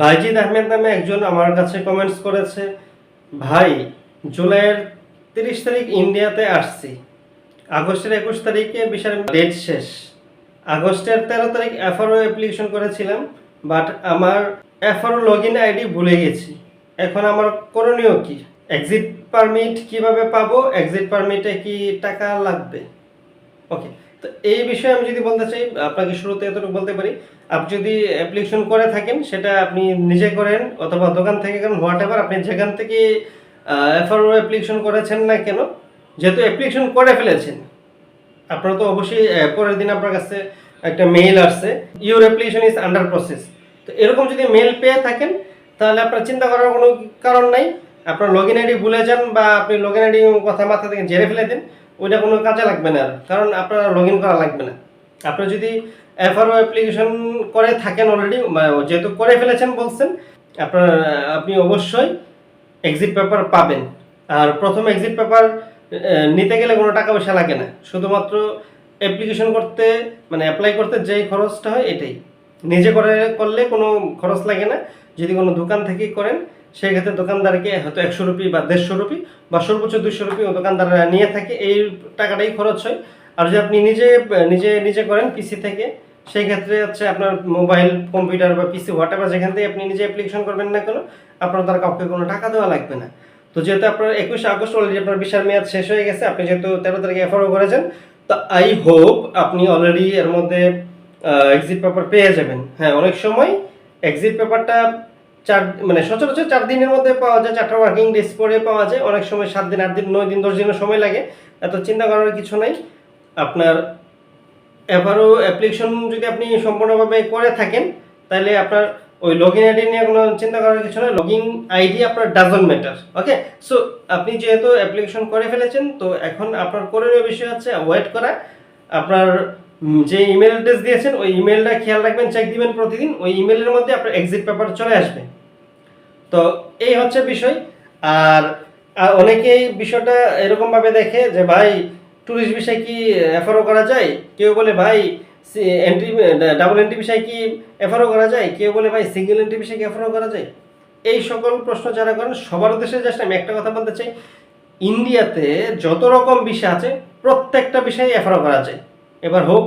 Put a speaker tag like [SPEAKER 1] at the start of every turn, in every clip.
[SPEAKER 1] বাইজিদ আহমেদ নামে একজন আমার কাছে কমেন্টস করেছে, ভাই, জুলাইয়ের তিরিশ তারিখ ইন্ডিয়াতে আসছি। আগস্টের একুশ তারিখে বিশাল ডেট শেষ। আগস্টের তেরো তারিখ এফআরও অ্যাপ্লিকেশন করেছিলাম বাট আমার এফআরও লগ ইন আইডি ভুলে গেছি। এখন আমার করণীয় কি? এক্সিট পারমিট কীভাবে পাবো? এক্সিট পারমিটে কি টাকা লাগবে? ওকে এই বিষয়ে আমি যদি বলতে চাই, আপনাকে শুরুতে এতটুকু বলতে পারি, আপনি যদি অ্যাপ্লিকেশন করে থাকেন, সেটা আপনি নিজে করেন অথবা দোকান থেকে করেন হোয়াট এভার আপনি যেখান থেকে এফআরও অ্যাপ্লিকেশন করেছেন না কেন, যেহেতু অ্যাপ্লিকেশন করে ফেলেছেন, আপনারা তো অবশ্যই পরের দিন আপনার কাছে একটা মেইল আসছে your application is under process তো এরকম যদি মেল পেয়ে থাকেন, তাহলে আপনার চিন্তা করার কোনো কারণ নাই, আপনার লগ ইন আইডি ভুলে যান বা আপনি লগ ইন আইডি কথা মাথা থেকে জেরে ফেলে দেন ওইটা কোনো কাজে লাগবে না। কারণ আপনার লগ ইন করা লাগবে না। আপনি যদি এফআরও অ্যাপ্লিকেশন করে থাকেন অলরেডি যেহেতু করে ফেলেছেন বলছেন, আপনার, আপনি অবশ্যই এক্সিট পেপার পাবেন। আর প্রথম এক্সিট পেপার নিতে গেলে কোনো টাকা পয়সা লাগে না। শুধুমাত্র অ্যাপ্লিকেশন করতে মানে অ্যাপ্লাই করতে যেই খরচটা হয় এটাই। নিজে করে করলে কোনো খরচ লাগে না। যদি কোনো দোকান থেকেই করেন সেই ক্ষেত্রে দোকানদারকে হয়তো একশো রুপি বা দেড়শো রুপি বা সর্বোচ্চ দুশো রুপি দোকানদাররা নিয়ে থাকে, এই টাকাটাই খরচ হয়। আর যদি আপনি নিজে নিজে নিজে করেন পিসি থেকে, সেই ক্ষেত্রে হচ্ছে আপনার মোবাইল, কম্পিউটার বা পিসি হোয়াট এভার যেখান থেকে আপনি নিজে অ্যাপ্লিকেশন করবেন না কেন, আপনার তার কাউকে কোনো টাকা দেওয়া লাগবে না। তো যেহেতু আপনার একুশে আগস্ট অলরেডি আপনার বিশাল মেয়াদ শেষ হয়ে গেছে, আপনি যেহেতু তেরো তারিখে এফআরও করেছেন, তো আই হোপ আপনি অলরেডি এর মধ্যে এক্সিট পেপার পেয়ে যাবেন। হ্যাঁ অনেক সময় এক্সিট পেপারটা চার মানে সচরাচর চার দিনের মধ্যে পাওয়া যায়, চারটা ওয়ার্কিং ডেজ পরে পাওয়া যায়। অনেক সময় সাত দিন, আট দিন, নয় দিন, দশ দিনের সময় লাগে। এত চিন্তা করার কিছু নাই। আপনার এবারও অ্যাপ্লিকেশন যদি আপনি সম্পূর্ণভাবে করে থাকেন, তাহলে আপনার ওই লগ ইন আইডি নিয়ে কোনো চিন্তা করার কিছু নয় লগ ইন আইডি আপনার ডাজন ম্যাটার ওকে সো আপনি যেহেতু অ্যাপ্লিকেশন করে ফেলেছেন, তো এখন আপনার করণীয় বিষয় হচ্ছে ওয়েট করা। আপনার যে ইমেল অ্যাড্রেস দিয়েছেন, ওই ইমেলটা খেয়াল রাখবেন চেক দিবেন প্রতিদিন, ওই ইমেলের মধ্যে আপনার এক্সিট পেপার চলে আসবে। তো এই হচ্ছে বিষয়। আর অনেকেই বিষয়টা এরকমভাবে দেখে যে, ভাই ট্যুরিস্ট বিষয় কি এফআরও করা যায়? কেউ বলে, ভাই এন্ট্রি ডাবল এন্ট্রি বিষয় কি এফআরও করা যায়? কেউ বলে, ভাই সিঙ্গেল এন্ট্রি বিষয় কি এফআরও করা যায়? এই সকল প্রশ্ন যারা করেন, সবার উদ্দেশ্যে জাস্ট আমি একটা কথা বলতে চাই। ইন্ডিয়াতে যত রকম বিষয় আছে, প্রত্যেকটা বিষয়ে এফআরও করা যায়। এবার হোক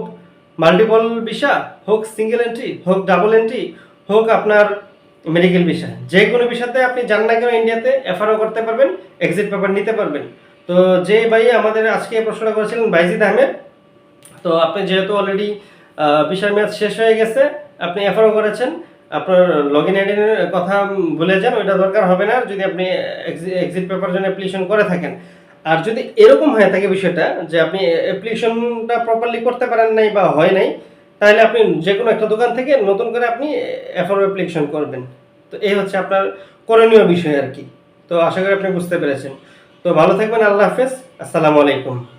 [SPEAKER 1] মাল্টিপল ভিসা হোক সিঙ্গেল এন্ট্রি হোক ডাবল এন্ট্রি হোক আপনার মেডিকেল ভিসা যে কোনো বিষয়তে আপনি জান না কেন ইন্ডিয়াতে এফআরও করতে পারবেন এক্সিট পেপার নিতে পারবেন। তো যে ভাই আমাদের আজকে প্রশ্নটা করেছিলেন, বাইজিদ আহমেদ, তো আপনি যেহেতু অলরেডি বিশাল ম্যাচ শেষ হয়ে গেছে, আপনি এফআরও করেছেন, আপনার লগ ইন কথা ভুলে যান, ওইটা দরকার হবে না। যদি আপনি এক্সিট পেপার জন্য অ্যাপ্লিকেশন করে থাকেন আর যদি এরকম হয়ে থাকে বিষয়টা, যে আপনি অ্যাপ্লিকেশনটা প্রপারলি করতে পারেন নাই বা হয় নাই, তাহলে আপনি যে কোনো একটা দোকান থেকে নতুন করে আপনি এফর অ্যাপ্লিকেশন করবেন। তো এই হচ্ছে আপনার করণীয় বিষয় আর কি। তো আশা করি আপনি বুঝতে পেরেছেন। তো ভালো থাকবেন, আল্লাহ হাফেজ। আসসালামু আলাইকুম।